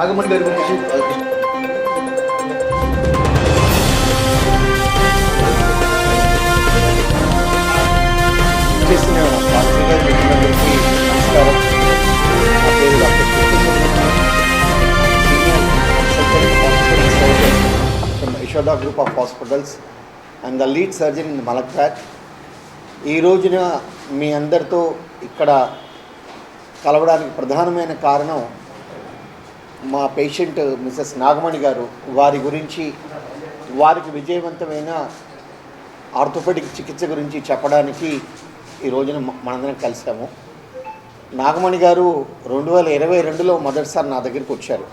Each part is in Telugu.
నాగమణి గారి గురించి. చేసిన నమస్కారం నా పేరు doctor from group of hospitals and the lead surgeon in Malakpet ఈ రోజున మీ అందరితో ఇక్కడ కలవడానికి ప్రధానమైన కారణం మా పేషెంట్ మిసెస్ నాగమణి గారు వారి గురించి వారికి విజయవంతమైన ఆర్థోపెడిక్ చికిత్స గురించి చెప్పడానికి ఈ రోజున మనందరం కలిసాము నాగమణి గారు రెండు వేల ఇరవై రెండులో మొదటిసారి నా దగ్గరికి వచ్చారు.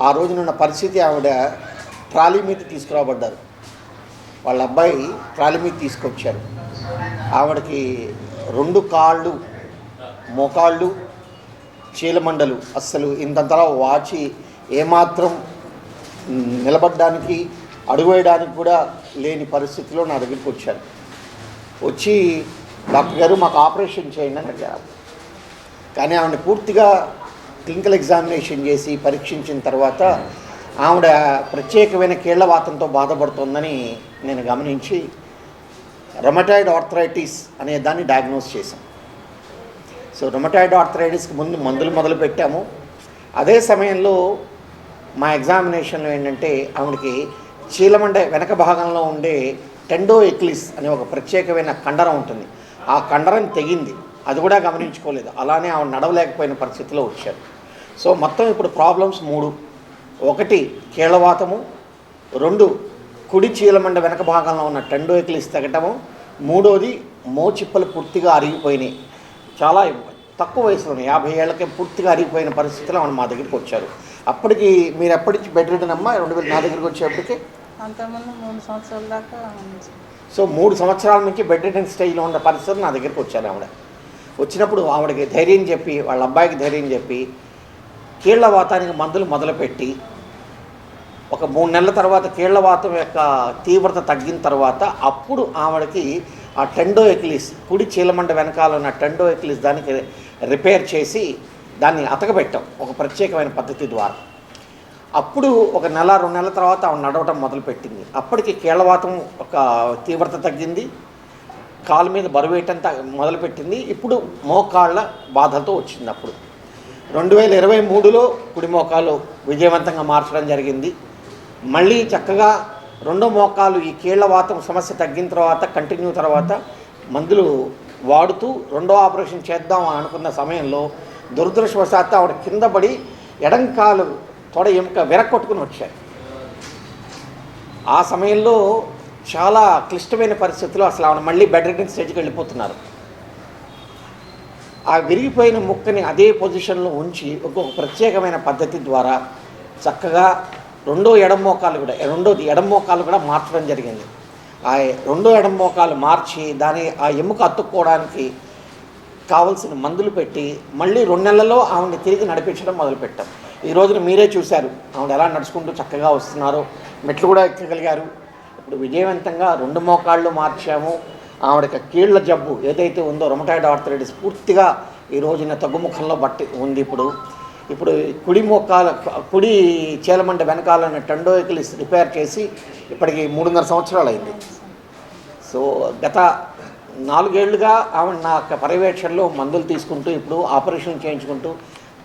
ఆ రోజున ఉన్న పరిస్థితి ఆవిడ ట్రాలీ మీద తీసుకురాబడ్డారు. వాళ్ళ అబ్బాయి ట్రాలీ మీద తీసుకొచ్చారు. ఆవిడకి రెండు కాళ్ళు మోకాళ్ళు చీలమండలు అస్సలు ఇంతంతలా వాచి ఏమాత్రం నిలబడ్డానికి నిలబడడానికి అడుగు వేయడానికి కూడా లేని పరిస్థితిలో నా దగ్గరికి వచ్చారు. వచ్చి డాక్టర్ గారు మాకు ఆపరేషన్ చేయండి అని అడిగారు. కానీ ఆవిడ పూర్తిగా క్లినికల్ ఎగ్జామినేషన్ చేసి పరీక్షించిన తర్వాత ఆవిడ ప్రత్యేకమైన కీళ్ళవాతంతో బాధపడుతోందని నేను గమనించి రొమటాయిడ్ ఆర్థరైటిస్ అనే దాన్ని డయాగ్నోస్ చేశాను. సో రొమటాయిడ్ ఆర్థరైటిస్కి ముందు మందులు మొదలు పెట్టాము. అదే సమయంలో మా ఎగ్జామినేషన్లో ఏంటంటే ఆవిడకి చీలమండ వెనక భాగంలో ఉండే టెండో ఎక్లిస్ అనే ఒక ప్రత్యేకమైన కండరం ఉంటుంది. ఆ కండరం తెగింది. అది కూడా గమనించుకోలేదు. అలానే ఆవిడ నడవలేకపోయిన పరిస్థితిలో వచ్చారు. సో మొత్తం ఇప్పుడు ప్రాబ్లమ్స్ మూడు. ఒకటి కీళ్ళవాతము రెండు కుడి చీలమండ వెనక భాగంలో ఉన్న టెండో ఎక్లిస్ తెగటము మూడోది మోచిప్పలు పూర్తిగా అరిగిపోయినాయి. చాలా తక్కువ వయసులోనే యాభై ఏళ్ళకే పూర్తిగా అరిగిపోయిన పరిస్థితిలో ఆవిడ మా దగ్గరికి వచ్చారు. అప్పటికి మీరు ఎప్పటి నుంచి బెడ్ రిటర్న్ అమ్మా? రెండు వేల నా దగ్గరికి వచ్చేప్పటికి? అంతకుముందు మూడు సంవత్సరాల దాకా. సో మూడు సంవత్సరాల నుంచి బెడ్ రిటర్న్ స్టేజ్లో ఉన్న పరిస్థితులు నా దగ్గరికి వచ్చారు ఆవిడ. వచ్చినప్పుడు ఆవిడకి ధైర్యం చెప్పి వాళ్ళ అబ్బాయికి ధైర్యం చెప్పి కీళ్ళ వాతానికి మందులు మొదలుపెట్టి ఒక మూడు నెలల తర్వాత కీళ్ళ వాతం యొక్క తీవ్రత తగ్గిన తర్వాత అప్పుడు ఆవిడకి ఆ టెండో ఎక్లిస్ కుడి చీలమండ వెనకాల ఉన్న టెండో ఎక్లిస్ దానికి రిపేర్ చేసి దాన్ని అతకబెట్టాం ఒక ప్రత్యేకమైన పద్ధతి ద్వారా. అప్పుడు ఒక నెల రెండు నెలల తర్వాత ఆవిడ నడవటం మొదలుపెట్టింది. అప్పటికి కీళ్ళవాతం ఒక తీవ్రత తగ్గింది కాలు మీద బరువు వేయటం మొదలుపెట్టింది. ఇప్పుడు మోకాళ్ళ బాధతో వచ్చింది అప్పుడు. రెండు వేల ఇరవై మూడులో కుడి మోకాలు విజయవంతంగా మార్చడం జరిగింది. మళ్ళీ చక్కగా రెండో మోకాలు ఈ కీళ్ళవాతం సమస్య తగ్గిన తర్వాత కంటిన్యూ తర్వాత మందులు వాడుతూ రెండో ఆపరేషన్ చేద్దాం అని అనుకున్న సమయంలో దురదృష్టవశాత్తు ఆవిడ కింద పడి ఎడంకాలు తొడ ఎముక విరక్కొట్టుకుని వచ్చారు. ఆ సమయంలో చాలా క్లిష్టమైన పరిస్థితుల్లో అసలు ఆవిడ మళ్ళీ బెడ్ రిటర్న్ స్టేజ్కి వెళ్ళిపోతున్నారు. ఆ విరిగిపోయిన ముక్కని అదే పొజిషన్లో ఉంచి ఒక్కొక్క ప్రత్యేకమైన పద్ధతి ద్వారా చక్కగా రెండో ఎడమోకాలు కూడా రెండోది ఎడమోకాలు కూడా మార్చడం జరిగింది. ఆ రెండో ఎడం మోకాలు మార్చి దాని ఆ ఎముక అతుక్కోవడానికి కావలసిన మందులు పెట్టి మళ్ళీ రెండు నెలల్లో ఆవిడని తిరిగి నడిపించడం మొదలుపెట్టాం. ఈ రోజున మీరే చూశారు. ఆవిడ ఎలా నడుచుకుంటూ చక్కగా వస్తున్నారో. మెట్లు కూడా ఎక్కగలిగారు. ఇప్పుడు విజయవంతంగా రెండు మోకాళ్ళు మార్చాము. ఆవిడకి కీళ్ళ జబ్బు ఏదైతే ఉందో రొమటాయిడ్ ఆర్థరైటిస్ పూర్తిగా ఈ రోజున తగ్గుముఖంలో బట్టి ఉంది ఇప్పుడు. ఇప్పుడు కుడి మొక్కల కుడి చీలమంట వెనకాలన్న ఉన్న రిపేర్ చేసి ఇప్పటికి మూడున్నర సంవత్సరాలు అయింది సో గత నాలుగేళ్ళుగా ఆమె నా యొక్క పర్యవేక్షణలో మందులు తీసుకుంటూ ఇప్పుడు ఆపరేషన్ చేయించుకుంటూ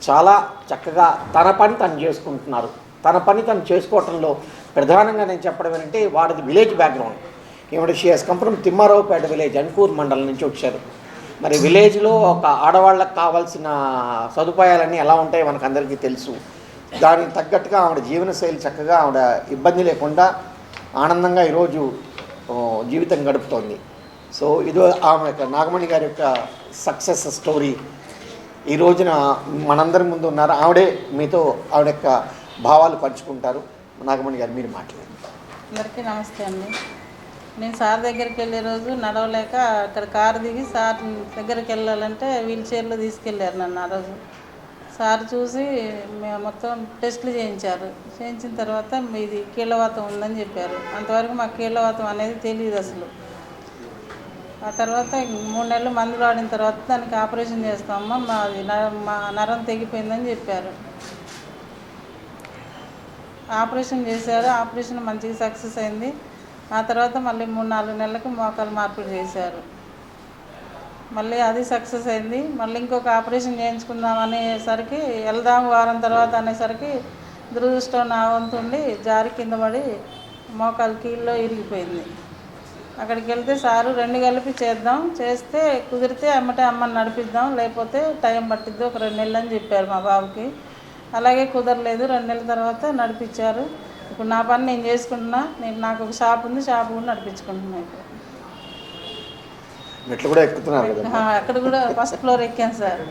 చాలా చక్కగా తన పని తను చేసుకుంటున్నారు. తన పని తను చేసుకోవటంలో ప్రధానంగా నేను చెప్పడం ఏంటంటే వాడిది విలేజ్ బ్యాక్గ్రౌండ్. ఈవిడ షియస్ కంపరం తిమ్మారావుపేట విలేజ్ అన్కూర్ మండలం నుంచి వచ్చారు. మరి విలేజ్లో ఒక ఆడవాళ్ళకి కావాల్సిన సదుపాయాలన్నీ ఎలా ఉంటాయో మనకు అందరికీ తెలుసు. దానికి తగ్గట్టుగా ఆవిడ జీవనశైలి చక్కగా ఆవిడ ఇబ్బంది లేకుండా ఆనందంగా ఈరోజు జీవితం గడుపుతోంది. సో ఇది ఆమె యొక్క నాగమణి గారి యొక్క సక్సెస్ స్టోరీ. ఈ రోజున మనందరి ముందు ఉన్నారు. ఆవిడే మీతో ఆవిడ యొక్క భావాలు పంచుకుంటారు. నాగమణి గారు మీరు మాట్లాడండి. అందరికీ నమస్తే అండి. నేను సార్ దగ్గరికి వెళ్ళే రోజు నడవలేక అక్కడ కారు దిగి సార్ దగ్గరికి వెళ్ళాలంటే వీల్ చైర్లో తీసుకెళ్ళారు నన్ను ఆ రోజు. సార్ చూసి మేము మొత్తం టెస్టులు చేయించారు. చేయించిన తర్వాత మీది కీళ్ళవాతం ఉందని చెప్పారు. అంతవరకు మాకు కీళ్ళవాతం అనేది తెలియదు అసలు. ఆ తర్వాత మూడు నెలలు మందులు వాడిన తర్వాత దానికి ఆపరేషన్ చేస్తామమ్మా మాది నరం మా నరం తెగిపోయిందని చెప్పారు. ఆపరేషన్ చేశారు. ఆపరేషన్ మంచిగా సక్సెస్ అయింది. ఆ తర్వాత మళ్ళీ మూడు నాలుగు నెలలకు మోకాలు మార్పిడి చేశారు. మళ్ళీ అది సక్సెస్ అయింది. మళ్ళీ ఇంకొక ఆపరేషన్ చేయించుకుందాం అనేసరికి వెళ్దాం వారం తర్వాత అనేసరికి దురదృష్టం నా వంతుండి జారి కింద పడి మోకాలు కీళ్ళలో ఇరిగిపోయింది. అక్కడికి వెళ్తే సారు రెండు కలిపి చేద్దాం చేస్తే కుదిరితే అమ్మటే అమ్మని నడిపిద్దాం లేకపోతే టైం పట్టిద్ది ఒక రెండు నెలలు అని చెప్పారు మా బాబుకి. అలాగే కుదరలేదు రెండు నెలల తర్వాత నడిపించారు. ఇప్పుడు నా పని నేను చేసుకుంటున్నా నేను నాకు ఒక షాప్ ఉంది షాప్ కూడా నడిపించుకుంటున్నా ఇప్పుడు. మెట్లు కూడా ఎక్కుతున్నారు కదా అక్కడ కూడా ఫస్ట్ ఫ్లోర్ ఎక్కాను సార్.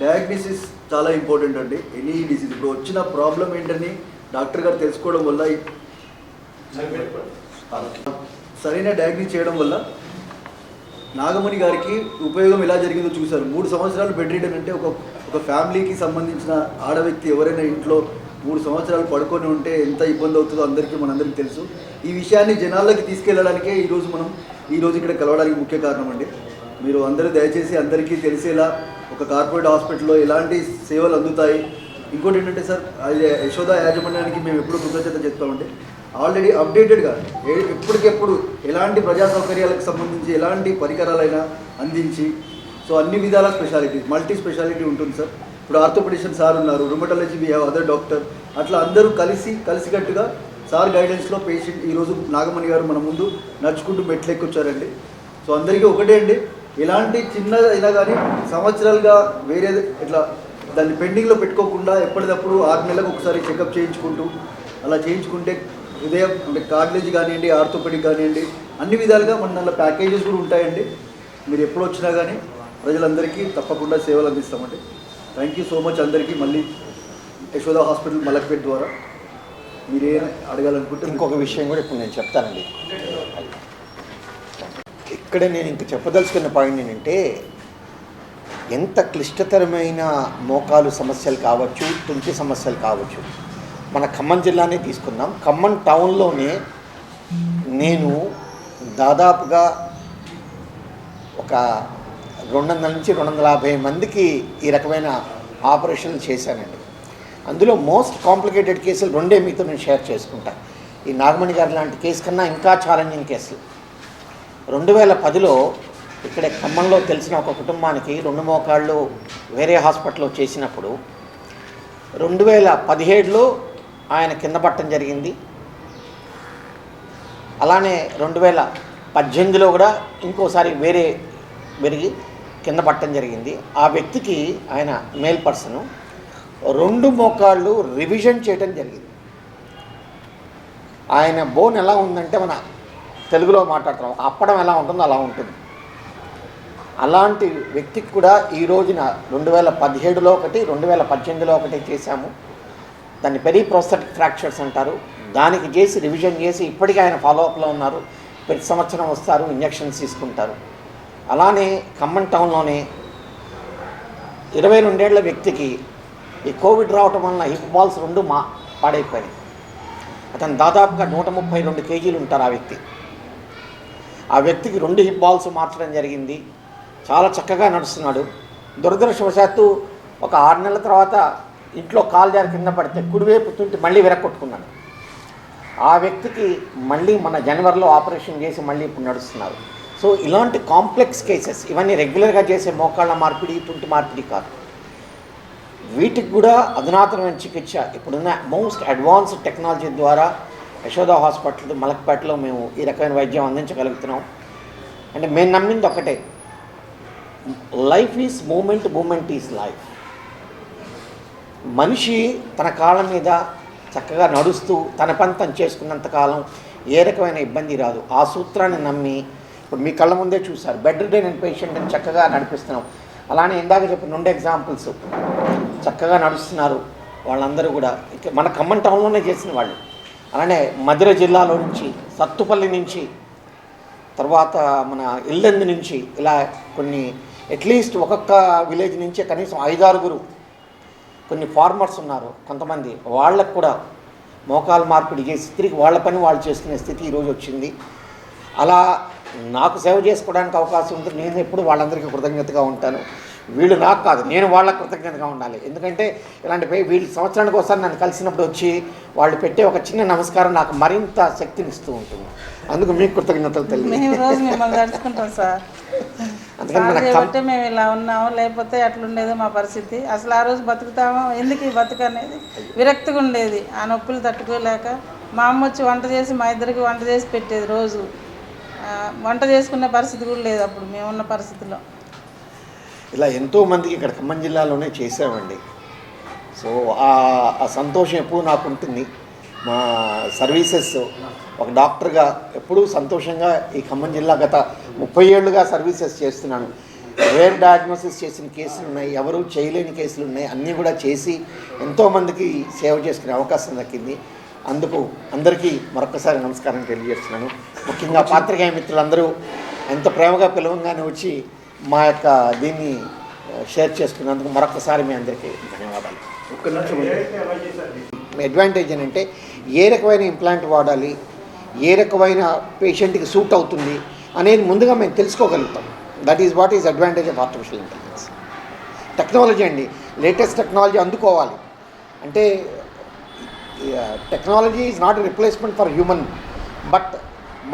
డయాగ్నోసిస్ చాలా ఇంపార్టెంట్ అండి. ఎనీ డిసీజ్ ఇప్పుడు వచ్చిన ప్రాబ్లం ఏంటని డాక్టర్ గారు తెలుసుకోవడం వల్ల సరైన డయాగ్నోస్ చేయడం వల్ల నాగమణి గారికి ఉపయోగం ఎలా జరిగిందో చూశారు. మూడు సంవత్సరాలు బెడ్ రీడన్ అంటే ఒక ఒక ఫ్యామిలీకి సంబంధించిన ఆడ వ్యక్తి ఎవరైనా ఇంట్లో మూడు సంవత్సరాలు పడుకొని ఉంటే ఎంత ఇబ్బంది అవుతుందో అందరికీ మనందరికీ తెలుసు. ఈ విషయాన్ని జనాల్లోకి తీసుకెళ్ళడానికే ఈరోజు మనం ఈరోజు ఇక్కడ కలవడానికి ముఖ్య కారణం అండి. మీరు అందరూ దయచేసి అందరికీ తెలిసేలా ఒక కార్పొరేట్ హాస్పిటల్లో ఎలాంటి సేవలు అందుతాయి? ఇంకోటి ఏంటంటే సార్ అది యశోద యాజమాన్యానికి మేము ఎప్పుడు కృతజ్ఞత చెప్తామంటే ఆల్రెడీ అప్డేటెడ్గా ఏ- ఎప్పటికెప్పుడు ఎలాంటి ప్రజా సౌకర్యాలకు సంబంధించి ఎలాంటి పరికరాలైనా అందించి సో అన్ని విధాల స్పెషాలిటీ మల్టీ స్పెషాలిటీ ఉంటుంది సార్. ఇప్పుడు ఆర్థోపెడిషన్ సార్ ఉన్నారు rheumatology we have other doctor అట్లా అందరూ కలిసి కలిసికట్టుగా సార్ గైడెన్స్లో పేషెంట్ ఈరోజు నాగమణి గారు మన ముందు నడుచుకుంటూ మెట్లు సో అందరికీ ఒకటే అండి ఎలాంటి చిన్న అయినా కానీ సంవత్సరాలుగా వేరే ఇట్లా దాన్ని పెండింగ్లో పెట్టుకోకుండా ఎప్పటికప్పుడు ఆరు నెలలకు ఒకసారి చెకప్ చేయించుకుంటూ అలా చేయించుకుంటే హృదయం అంటే కార్డిలేజ్ కానివ్వండి ఆర్థోపెడిక్ కానివ్వండి అన్ని విధాలుగా మన దాంట్లో ప్యాకేజెస్ కూడా ఉంటాయండి. మీరు ఎప్పుడు వచ్చినా కానీ ప్రజలందరికీ తప్పకుండా సేవలు అందిస్తామండి. థ్యాంక్ యూ సో మచ్ అందరికీ మళ్ళీ యశోద హాస్పిటల్ మలక్పేట్ ద్వారా మీరు అడగాలనుకుంటే ఇంకొక విషయం కూడా ఇప్పుడు నేను చెప్తానండి. ఇక్కడ నేను ఇంక చెప్పదలుచుకున్న పాయింట్ ఏంటంటే ఎంత క్లిష్టతరమైన మోకాలు సమస్యలు కావచ్చు తుంటి సమస్యలు కావచ్చు మన ఖమ్మం జిల్లానే తీసుకుందాం. ఖమ్మం టౌన్లోనే నేను దాదాపుగా ఒక రెండు వందల నుంచి రెండు వందల యాభై మందికి ఈ రకమైన ఆపరేషన్లు చేశానండి అందులో మోస్ట్ కాంప్లికేటెడ్ కేసులు రెండే మీతో నేను షేర్ చేసుకుంటా. ఈ నాగమణి గారి లాంటి కేసు కన్నా ఇంకా ఛాలెంజింగ్ కేసులు. రెండు వేల పదిలో ఇక్కడ ఖమ్మంలో తెలిసిన ఒక కుటుంబానికి రెండు మోకాళ్ళు వేరే హాస్పిటల్లో చేసినప్పుడు రెండు వేల పదిహేడులో ఆయన కింద పట్టడం జరిగింది. అలానే రెండు వేల పద్దెనిమిదిలో కూడా ఇంకోసారి వేరే పెరిగి కింద పట్టడం జరిగింది. ఆ వ్యక్తికి ఆయన మేల్ పర్సన్ రెండు మోకాళ్ళు రివిజన్ చేయడం జరిగింది. ఆయన బోన్ ఎలా ఉందంటే మన తెలుగులో మాట్లాడుతున్నాం. అప్పడం ఎలా ఉంటుందో అలా ఉంటుంది. అలాంటి వ్యక్తికి కూడా ఈ రోజున రెండు వేల పదిహేడులో ఒకటి రెండు వేల పద్దెనిమిదిలో ఒకటి చేశాము. దాన్ని పెరీ ప్రోస్థెటిక్ ఫ్రాక్చర్స్ అంటారు. దానికి చేసి రివిజన్ చేసి ఇప్పటికీ ఆయన ఫాలోఅప్లో ఉన్నారు. ప్రతి సంవత్సరం వస్తారు ఇంజక్షన్స్ తీసుకుంటారు. అలానే ఖమ్మం టౌన్లోనే ఇరవై రెండేళ్ళ వ్యక్తికి ఈ కోవిడ్ రావటం వలన హిప్ బాల్స్ రెండు మా పాడైపోయినాయి. అతను దాదాపుగా నూట ముప్పై రెండు కేజీలు ఉంటారు ఆ వ్యక్తి. ఆ వ్యక్తికి రెండు హిప్ బాల్స్ మార్చడం జరిగింది. చాలా చక్కగా నడుస్తున్నాడు. దురదృష్టవశాత్తు ఒక ఆరు నెలల తర్వాత ఇంట్లో కాలు జారి కింద పడితే కుడివైపు తుంటి మళ్ళీ విరక్కొట్టుకున్నాడు ఆ వ్యక్తికి మళ్ళీ మన జనవరిలో ఆపరేషన్ చేసి మళ్ళీ ఇప్పుడు నడుస్తున్నారు సో ఇలాంటి కాంప్లెక్స్ కేసెస్ ఇవన్నీ రెగ్యులర్గా చేసే మోకాళ్ళ మార్పిడి తుంటి మార్పిడి కాదు. వీటికి కూడా అధునాతనమైన చికిత్స ఇప్పుడున్న మోస్ట్ అడ్వాన్స్డ్ టెక్నాలజీ ద్వారా యశోద హాస్పిటల్ మలక్పేటలో మేము ఈ రకమైన వైద్యం అందించగలుగుతున్నాం. అంటే మేము నమ్మింది ఒకటే life is moment moment is life. మనిషి తన కాళ్ళ మీద చక్కగా నడుస్తూ తన పని తను చేసుకున్నంత కాలం ఏ రకమైన ఇబ్బంది రాదు. ఆ సూత్రాన్ని నమ్మి ఇప్పుడు మీ కళ్ళ ముందే చూశారు. బెడ్ రిడెన్ పేషెంట్ని చక్కగా నడిపిస్తున్నాం. అలానే ఇందాక చెప్పిన రెండు ఎగ్జాంపుల్స్ చక్కగా నడుస్తున్నారు వాళ్ళందరూ కూడా. ఇక మన ఖమ్మం టౌన్లోనే చేసిన వాళ్ళు. అలానే మధుర జిల్లాలో నుంచి సత్తుపల్లి నుంచి తర్వాత మన ఇల్లందు నుంచి ఇలా కొన్ని అట్లీస్ట్ ఒక్కొక్క విలేజ్ నుంచి కనీసం ఐదారుగురు కొన్ని ఫార్మర్స్ ఉన్నారు. కొంతమంది వాళ్ళకు కూడా మోకాలు మార్పిడి చేసి తిరిగి వాళ్ళ పని వాళ్ళు చేసుకునే స్థితి ఈరోజు వచ్చింది. అలా నాకు సేవ చేసుకోవడానికి అవకాశం ఉంది. నేను ఎప్పుడు వాళ్ళందరికీ కృతజ్ఞతగా ఉంటాను. వీళ్ళు నాకు కాదు నేను వాళ్ళ కృతజ్ఞతగా ఉండాలి. ఎందుకంటే ఇలాంటి పే- వీళ్ళు సంవత్సరానికి ఒకసారి నన్ను కలిసినప్పుడు వచ్చి వాళ్ళు పెట్టే ఒక చిన్న నమస్కారం నాకు మరింత శక్తిని ఇస్తూ ఉంటుంది. అందుకు మీకు కృతజ్ఞతలు తెలియదు. మేము అందుకని ఇలా ఉన్నాము. లేకపోతే అట్లుండేది మా పరిస్థితి. అసలు ఆ రోజు బతుకుతామో? ఎందుకు బతుకు అనేది విరక్తిగా ఉండేది. ఆ నొప్పులు తట్టుకోలేక మా అమ్మ వచ్చి వంట చేసి మా ఇద్దరికి వంట చేసి పెట్టేది రోజు. వంట చేసుకునే పరిస్థితి కూడా లేదు అప్పుడు మేమున్న పరిస్థితిలో. ఇలా ఎంతో మందికి ఇక్కడ ఖమ్మం జిల్లాలోనే చేసామండి సో ఆ సంతోషం ఎప్పుడు నాకు ఉంటుంది. మా సర్వీసెస్ ఒక డాక్టర్గా ఎప్పుడూ సంతోషంగా ఈ ఖమ్మం జిల్లా గత ముప్పై ఏళ్ళుగా సర్వీసెస్ చేస్తున్నాను. రేర్ డయాగ్నోసిస్ చేసిన కేసులు ఉన్నాయి ఎవరు చేయలేని కేసులు ఉన్నాయి అన్నీ కూడా చేసి ఎంతోమందికి సేవ చేసుకునే అవకాశం దక్కింది. అందుకు అందరికీ మరొకసారి నమస్కారం తెలియజేస్తున్నాను. ముఖ్యంగా పాత్రికేయ మిత్రులందరూ ఎంత ప్రేమగా పిలవంగానే వచ్చి మా యొక్క దీన్ని షేర్ చేసుకున్నందుకు మరొకసారి మీ అందరికీ ధన్యవాదాలు. ఒక్క నిమిషం మీ అడ్వాంటేజ్ ఏంటంటే ఏ రకమైన ఇంప్లాంట్ వాడాలి ఏ రకమైన పేషెంట్కి సూట్ అవుతుంది అనేది ముందుగా మేము తెలుసుకోగలుగుతాం. That is what is advantage of artificial intelligence technology అండి లేటెస్ట్ టెక్నాలజీ అందుకోవాలి. అంటే technology is not replacement for human but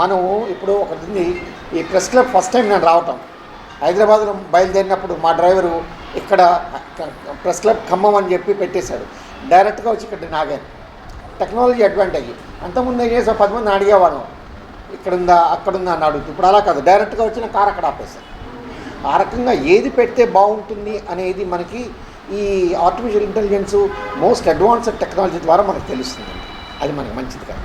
మనం ఇప్పుడు ఒకటి ఈ ప్రెస్ క్లబ్ ఫస్ట్ టైం నేను రావటం. హైదరాబాద్లో బయలుదేరినప్పుడు మా డ్రైవరు ఇక్కడ ప్రెస్ క్లబ్ ఖమ్మం అని చెప్పి పెట్టేశాడు. డైరెక్ట్గా వచ్చి ఇక్కడ నాగాను టెక్నాలజీ అడ్వాంటేజ్. అంతకుముందు ఏం చేసాం? పది మంది అడిగేవాళ్ళం. ఇక్కడుందా అక్కడుందా అని అడుగుతూ. ఇప్పుడు అలా కాదు. డైరెక్ట్గా వచ్చిన కార్ అక్కడ ఆపేశారు. ఆ రకంగా ఏది పెడితే బాగుంటుంది అనేది మనకి ఈ artificial intelligence most advanced technology ద్వారా మనకు తెలుస్తుంది. అది మనకు మంచిది కాదు.